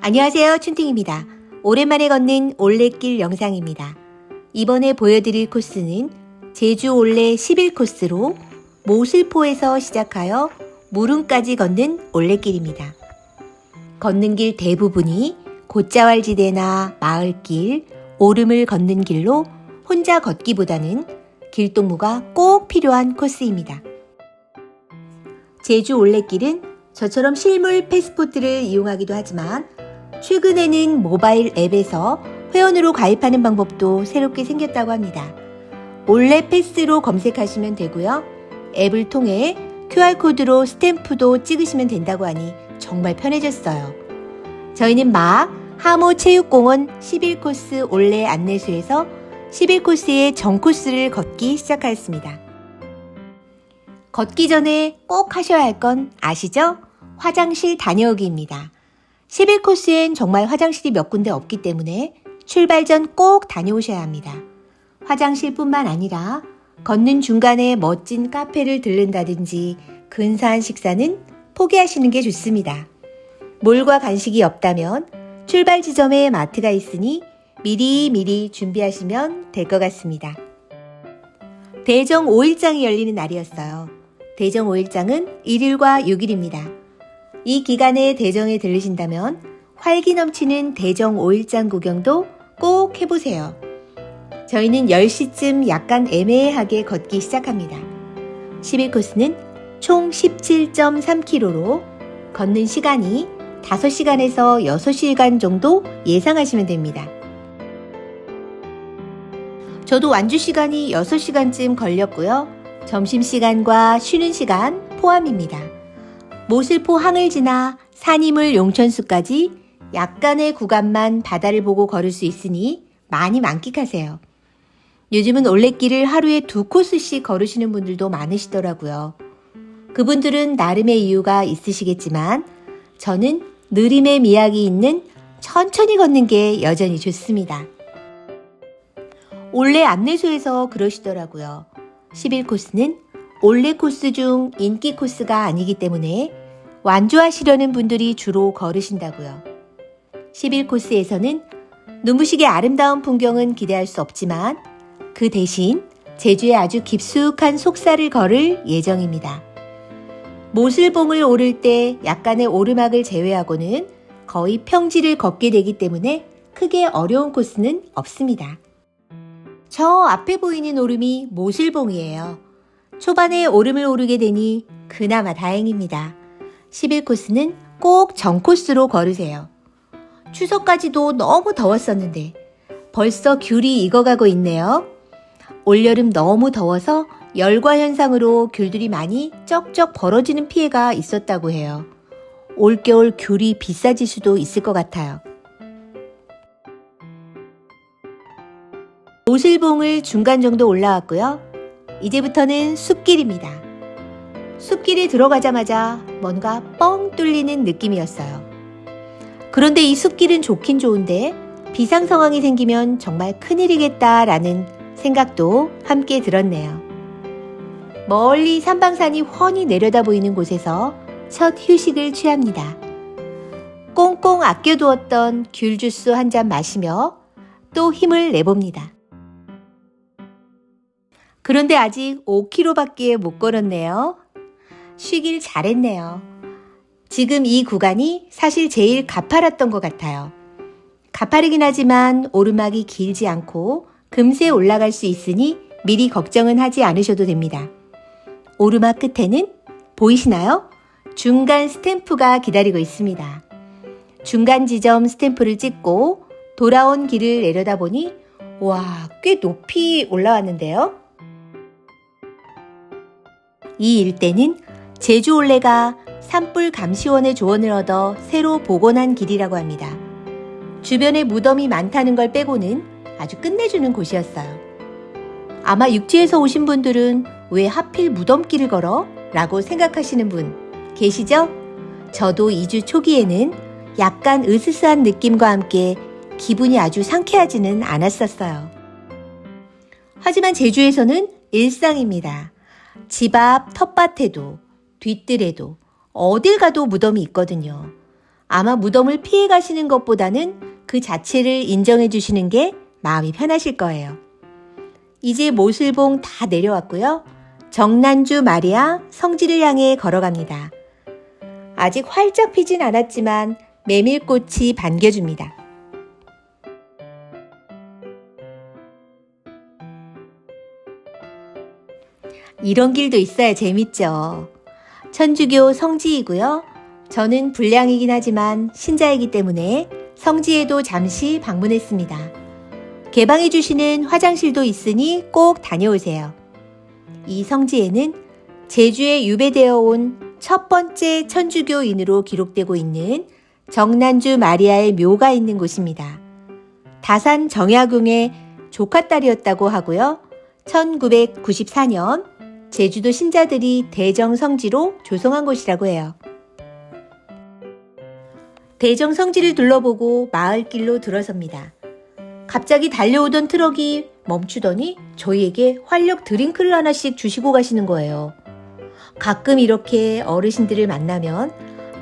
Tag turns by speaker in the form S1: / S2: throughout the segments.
S1: 안녕하세요. 춘팅입니다. 오랜만에 걷는 올레길 영상입니다. 이번에 보여드릴 코스는 제주 올레 11코스로 모슬포에서 시작하여 무릉까지 걷는 올레길입니다. 걷는 길 대부분이 곶자왈지대나 마을길, 오름을 걷는 길로 혼자 걷기보다는 길동무가 꼭 필요한 코스입니다. 제주 올레길은 저처럼 실물 패스포트를 이용하기도 하지만 최근에는 모바일 앱에서 회원으로 가입하는 방법도 새롭게 생겼다고 합니다. 올레 패스로 검색하시면 되고요. 앱을 통해 QR코드로 스탬프도 찍으시면 된다고 하니 정말 편해졌어요. 저희는 막 하모 체육공원 11코스 올레 안내소에서 11코스의 전 코스를 걷기 시작하였습니다. 걷기 전에 꼭 하셔야 할 건 아시죠? 화장실 다녀오기입니다. 11코스엔 정말 화장실이 몇 군데 없기 때문에 출발 전 꼭 다녀오셔야 합니다. 화장실뿐만 아니라 걷는 중간에 멋진 카페를 들른다든지 근사한 식사는 포기하시는 게 좋습니다. 몰과 간식이 없다면 출발 지점에 마트가 있으니 미리 미리 준비하시면 될 것 같습니다. 대정 5일장이 열리는 날이었어요. 대정 5일장은 1일과 6일입니다. 이 기간에 대정에 들르신다면 활기 넘치는 대정 5일장 구경도 꼭 해보세요. 저희는 10시쯤 약간 애매하게 걷기 시작합니다. 11코스는 총 17.3km로 걷는 시간이 5시간에서 6시간 정도 예상하시면 됩니다. 저도 완주 시간이 6시간쯤 걸렸고요. 점심시간과 쉬는 시간 포함입니다. 모슬포 항을 지나 산이물 용천수까지 약간의 구간만 바다를 보고 걸을 수 있으니 많이 만끽하세요. 요즘은 올레길을 하루에 두 코스씩 걸으시는 분들도 많으시더라고요. 그분들은 나름의 이유가 있으시겠지만 저는 느림의 미학이 있는 천천히 걷는 게 여전히 좋습니다. 올레 안내소에서 그러시더라고요. 11코스는 올레 코스 중 인기 코스가 아니기 때문에 완주하시려는 분들이 주로 걸으신다고요. 11코스에서는 눈부시게 아름다운 풍경은 기대할 수 없지만 그 대신 제주의 아주 깊숙한 속사를 걸을 예정입니다. 모슬봉을 오를 때 약간의 오르막을 제외하고는 거의 평지를 걷게 되기 때문에 크게 어려운 코스는 없습니다. 저 앞에 보이는 오름이 모슬봉이에요. 초반에 오름을 오르게 되니 그나마 다행입니다. 11코스는 꼭 전코스로 걸으세요. 추석까지도 너무 더웠었는데 벌써 귤이 익어가고 있네요. 올여름 너무 더워서 열과 현상으로 귤들이 많이 쩍쩍 벌어지는 피해가 있었다고 해요. 올겨울 귤이 비싸질 수도 있을 것 같아요. 오슬봉을 중간 정도 올라왔고요. 이제부터는 숲길입니다. 숲길에 들어가자마자 뭔가 뻥 뚫리는 느낌이었어요. 그런데 이 숲길은 좋긴 좋은데 비상 상황이 생기면 정말 큰일이겠다라는 생각도 함께 들었네요. 멀리 산방산이 훤히 내려다 보이는 곳에서 첫 휴식을 취합니다. 꽁꽁 아껴두었던 귤 주스 한 잔 마시며 또 힘을 내봅니다. 그런데 아직 5km밖에 못 걸었네요. 쉬길 잘했네요. 지금 이 구간이 사실 제일 가파랐던 것 같아요. 가파르긴 하지만 오르막이 길지 않고 금세 올라갈 수 있으니 미리 걱정은 하지 않으셔도 됩니다. 오르막 끝에는 보이시나요? 중간 스탬프가 기다리고 있습니다. 중간 지점 스탬프를 찍고 돌아온 길을 내려다보니 와, 꽤 높이 올라왔는데요. 이 일대는 제주 올레가 산불 감시원의 조언을 얻어 새로 복원한 길이라고 합니다. 주변에 무덤이 많다는 걸 빼고는 아주 끝내주는 곳이었어요. 아마 육지에서 오신 분들은 왜 하필 무덤길을 걸어? 라고 생각하시는 분 계시죠? 저도 2주 초기에는 약간 으스스한 느낌과 함께 기분이 아주 상쾌하지는 않았었어요. 하지만 제주에서는 일상입니다. 집 앞 텃밭에도 뒤뜰에도 어딜 가도 무덤이 있거든요. 아마 무덤을 피해 가시는 것보다는 그 자체를 인정해 주시는 게 마음이 편하실 거예요. 이제 모슬봉 다 내려왔고요. 정난주 마리아 성지를 향해 걸어갑니다. 아직 활짝 피진 않았지만 메밀꽃이 반겨줍니다. 이런 길도 있어야 재밌죠. 천주교 성지이고요. 저는 불량이긴 하지만 신자이기 때문에 성지에도 잠시 방문했습니다. 개방해 주시는 화장실도 있으니 꼭 다녀오세요. 이 성지에는 제주에 유배되어 온 첫 번째 천주교인으로 기록되고 있는 정난주 마리아의 묘가 있는 곳입니다. 다산 정약용의 조카딸이었다고 하고요. 1994년 제주도 신자들이 대정 성지로 조성한 곳이라고 해요. 대정 성지를 둘러보고 마을길로 들어섭니다. 갑자기 달려오던 트럭이 멈추더니 저희에게 활력 드링크를 하나씩 주시고 가시는 거예요. 가끔 이렇게 어르신들을 만나면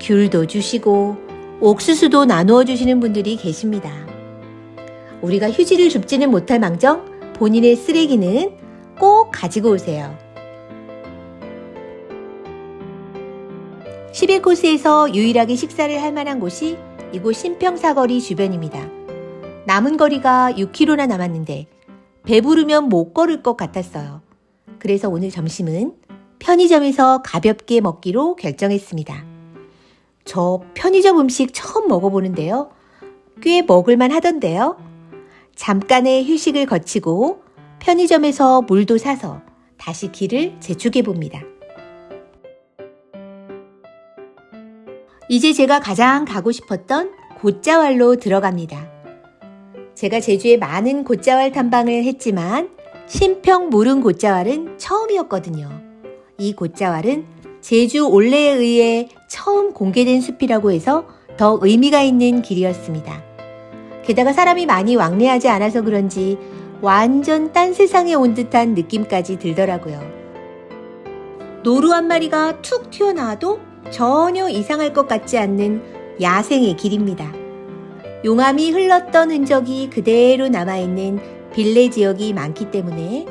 S1: 귤도 주시고 옥수수도 나누어 주시는 분들이 계십니다. 우리가 휴지를 줍지는 못할 망정 본인의 쓰레기는 꼭 가지고 오세요. 11코스에서 유일하게 식사를 할 만한 곳이 이곳 신평사거리 주변입니다. 남은 거리가 6km나 남았는데 배부르면 못 걸을 것 같았어요. 그래서 오늘 점심은 편의점에서 가볍게 먹기로 결정했습니다. 저 편의점 음식 처음 먹어보는데요. 꽤 먹을만 하던데요. 잠깐의 휴식을 거치고 편의점에서 물도 사서 다시 길을 재촉해 봅니다. 이제 제가 가장 가고 싶었던 곶자왈로 들어갑니다. 제가 제주에 많은 곶자왈 탐방을 했지만 신평 무릉 곶자왈은 처음이었거든요. 이 곶자왈은 제주 올레에 의해 처음 공개된 숲이라고 해서 더 의미가 있는 길이었습니다. 게다가 사람이 많이 왕래하지 않아서 그런지 완전 딴 세상에 온 듯한 느낌까지 들더라고요. 노루 한 마리가 툭 튀어나와도 전혀 이상할 것 같지 않는 야생의 길입니다. 용암이 흘렀던 흔적이 그대로 남아있는 빌레 지역이 많기 때문에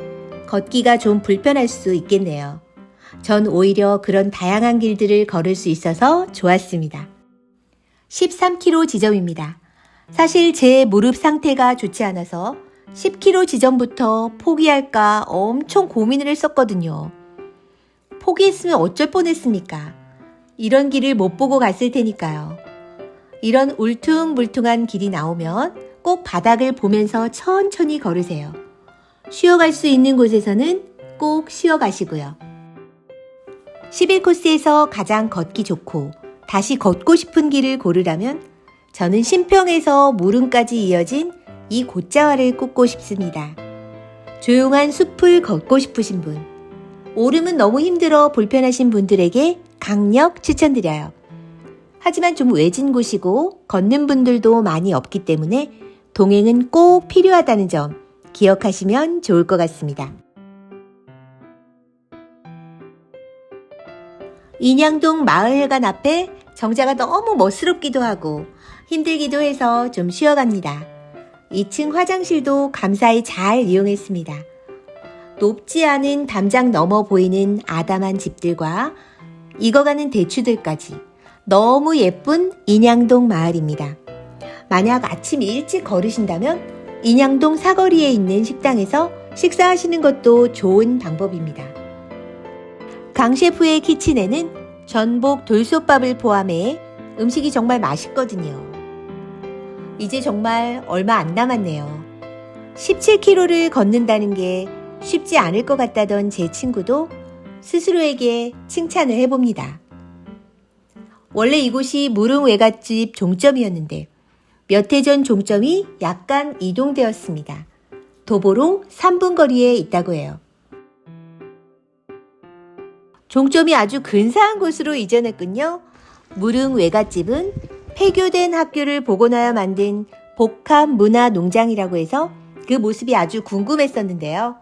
S1: 걷기가 좀 불편할 수 있겠네요. 전 오히려 그런 다양한 길들을 걸을 수 있어서 좋았습니다. 13km 지점입니다. 사실 제 무릎 상태가 좋지 않아서 10km 지점부터 포기할까 엄청 고민을 했었거든요. 포기했으면 어쩔 뻔했습니까? 이런 길을 못 보고 갔을 테니까요. 이런 울퉁불퉁한 길이 나오면 꼭 바닥을 보면서 천천히 걸으세요. 쉬어갈 수 있는 곳에서는 꼭 쉬어가시고요. 11코스에서 가장 걷기 좋고 다시 걷고 싶은 길을 고르라면 저는 신평에서 무릉까지 이어진 이 곶자와를 꼽고 싶습니다. 조용한 숲을 걷고 싶으신 분, 오름은 너무 힘들어 불편하신 분들에게 강력 추천드려요. 하지만 좀 외진 곳이고 걷는 분들도 많이 없기 때문에 동행은 꼭 필요하다는 점 기억하시면 좋을 것 같습니다. 인양동 마을회관 앞에 정자가 너무 멋스럽기도 하고 힘들기도 해서 좀 쉬어갑니다. 2층 화장실도 감사히 잘 이용했습니다. 높지 않은 담장 넘어 보이는 아담한 집들과 익어가는 대추들까지 너무 예쁜 인양동 마을입니다. 만약 아침 일찍 걸으신다면 인양동 사거리에 있는 식당에서 식사하시는 것도 좋은 방법입니다. 강 셰프의 키친에는 전복 돌솥밥을 포함해 음식이 정말 맛있거든요. 이제 정말 얼마 안 남았네요. 17km를 걷는다는 게 쉽지 않을 것 같다던 제 친구도 스스로에게 칭찬을 해봅니다. 원래 이곳이 무릉 외갓집 종점이었는데 몇 해 전 종점이 약간 이동되었습니다. 도보로 3분 거리에 있다고 해요. 종점이 아주 근사한 곳으로 이전했군요. 무릉 외갓집은 폐교된 학교를 복원하여 만든 복합 문화 농장이라고 해서 그 모습이 아주 궁금했었는데요.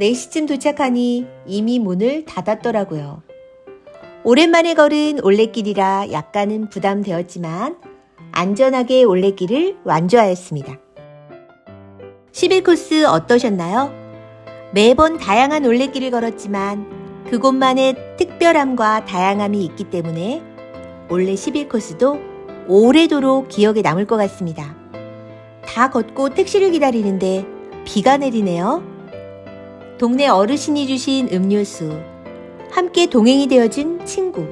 S1: 4시쯤 도착하니 이미 문을 닫았더라고요. 오랜만에 걸은 올레길이라 약간은 부담되었지만 안전하게 올레길을 완주하였습니다. 11코스 어떠셨나요? 매번 다양한 올레길을 걸었지만 그곳만의 특별함과 다양함이 있기 때문에 올레 11코스도 오래도록 기억에 남을 것 같습니다. 다 걷고 택시를 기다리는데 비가 내리네요. 동네 어르신이 주신 음료수, 함께 동행이 되어준 친구,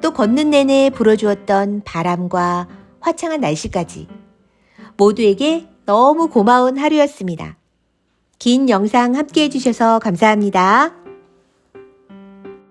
S1: 또 걷는 내내 불어주었던 바람과 화창한 날씨까지 모두에게 너무 고마운 하루였습니다. 긴 영상 함께 해주셔서 감사합니다.